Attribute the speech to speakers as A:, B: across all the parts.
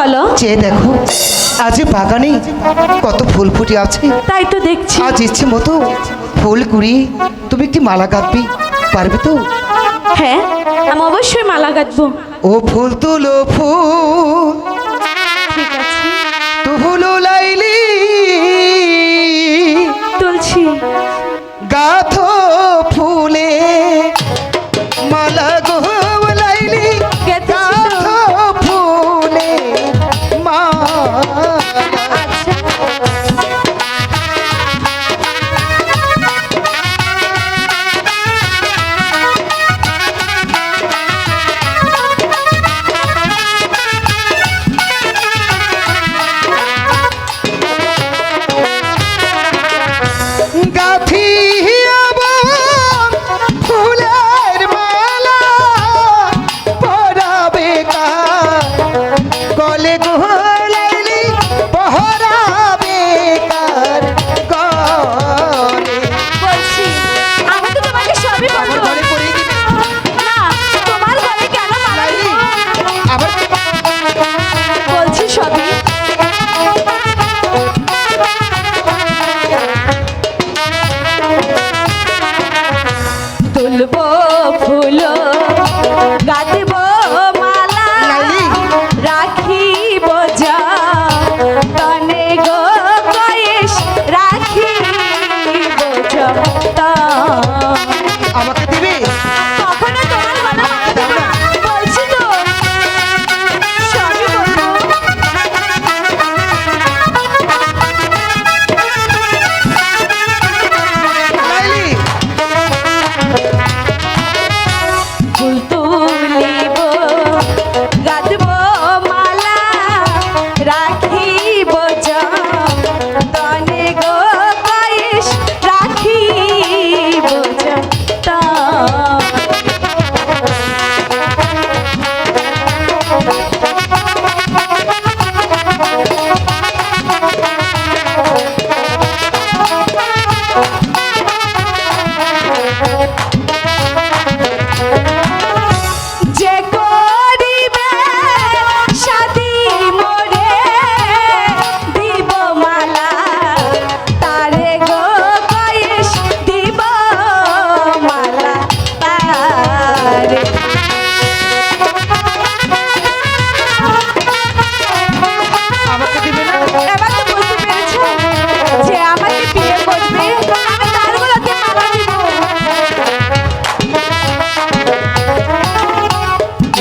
A: বলো।
B: চেয়ে দেখো আজ বাগানে কত ফুল ফুটে আছে।
A: তাই তো দেখছি।
B: আজ ইচ্ছে মতো ফুল কুড়ি তুমি একটি মালা গাঁথবি পারবে তো?
A: হ্যাঁ আমি অবশ্যই মালা গাঁথবো।
B: ও ফুল তুলো ফুল।
A: ঠিক আছে।
B: তুহুলো লাইলি।
A: তুলছি।
B: গাথো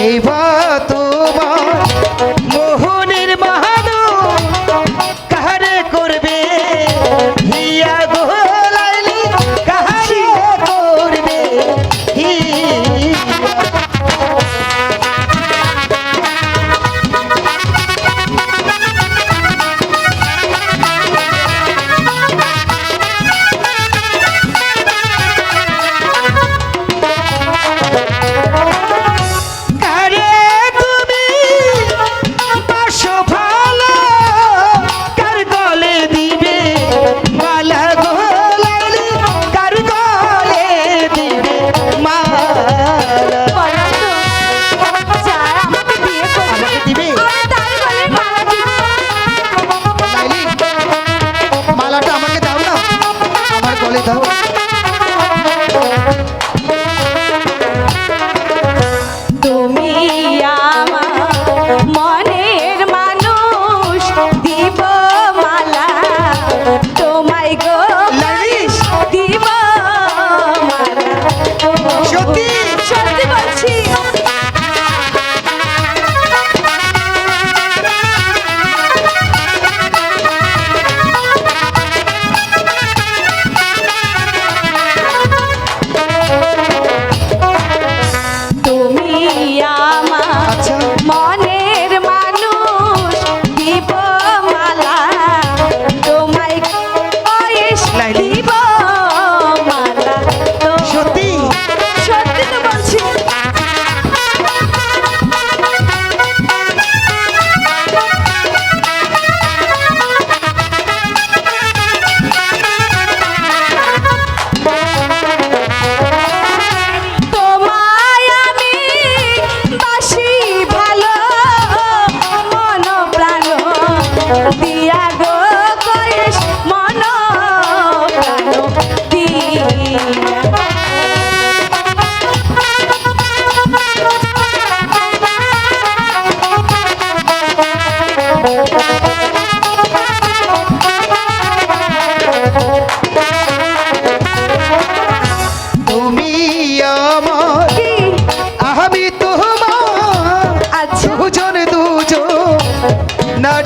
B: এই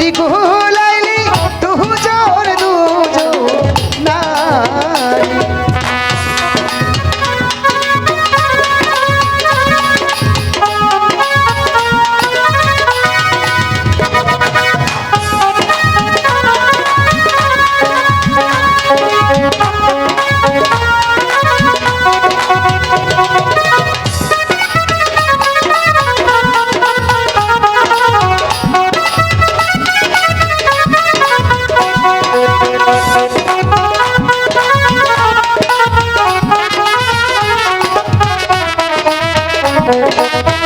B: দিগুলা Thank you.